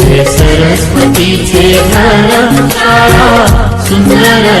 हे सरस्वतीचे घर शाळा सुंदर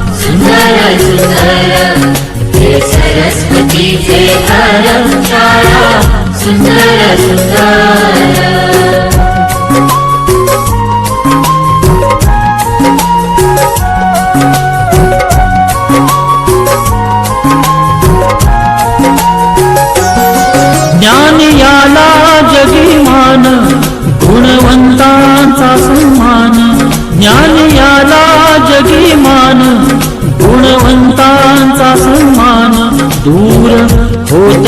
सरस्वतीचे शाळा सुंदर सुंदर ज्ञान याला जगीमान गुणवंतांचा सन्मान. ज्ञान याला जगीमान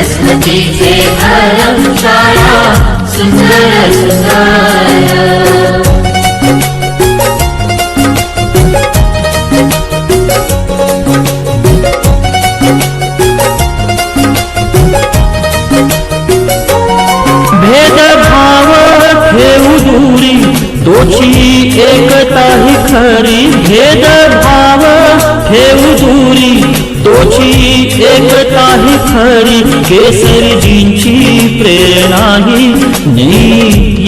हे सरस्वतीचे घर शाळा सुंदर सुंदर। भेदभाव ठेवू दूरी तोची एकता ही खरी। भेदभाव ठेवू दुरी तोची एकता ही खरी. केसरीजींची प्रेरणा ही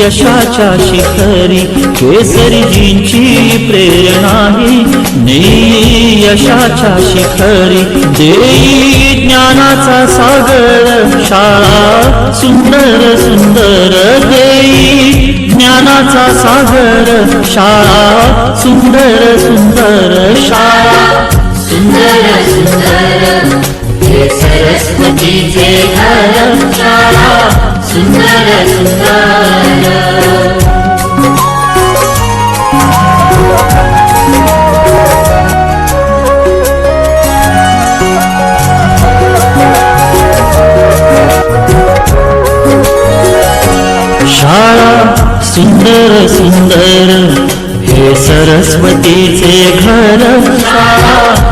यशाच्या शिखरी. केसरीजींची प्रेरणा ही नी यशाच्या शिखरी. देई ज्ञानाचा सागर शाळा सुंदर सुंदर. देई ज्ञानाचा सागर शाळा सुंदर सुंदर. शाळा सुंदर सुंदर हे सरस्वतीचे घर शाळा सुंदर सुंदर शाळा सुंदर सुंदर हे सरस्वतीचे घर शाळा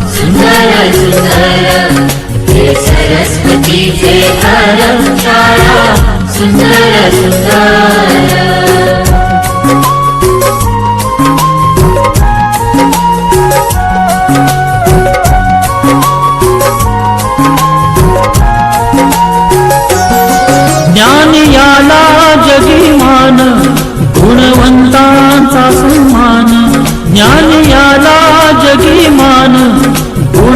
सुंदर हे शाळा सुंदर सुंदर ज्ञान याला जगीमान गुणवंतांचा सन्मान. ज्ञान याला जगीमान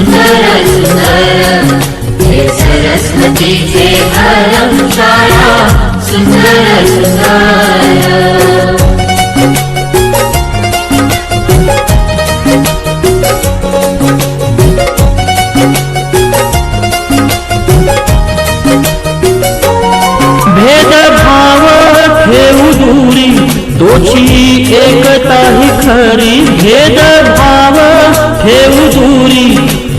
सुंदर सुंदर हे सरस्वतीचे घर शाळा सुंदर सुंदर भेदभाव ठेवू दूरी तोची एकता ही खरी भेदभाव ठेवू दूरी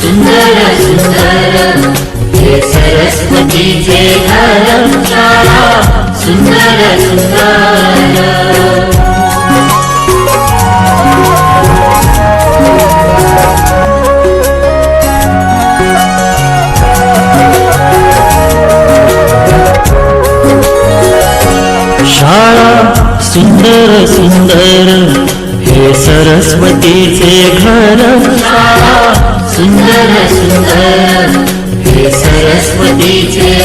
सुंदर सुंदर हे सरस्वतीचे घर शाळा सुंदर सुंदर शाळा सुंदर सुंदर हे सरस्वतीचे घर शाळा सुंदर. हे सरस्वतीचे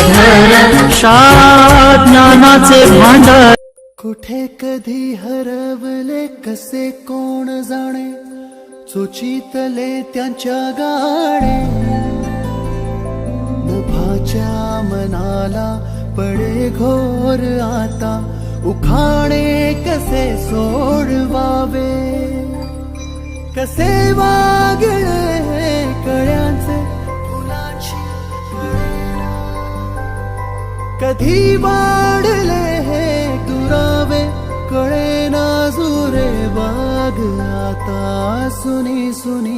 शाळा ज्ञानाचे भांडार कुठे कधी हरवले कसे कोण जाणे? चोचितले त्यांच्या गाणे. नभाच्या मनाला पडे घोर आता. उखाणे कसे सोडवावे? कसे वागळे कळ्यांचे फुलाची कधी वाढले हे दुरावे कळे नाजुरे बाग आता सुनी सुनी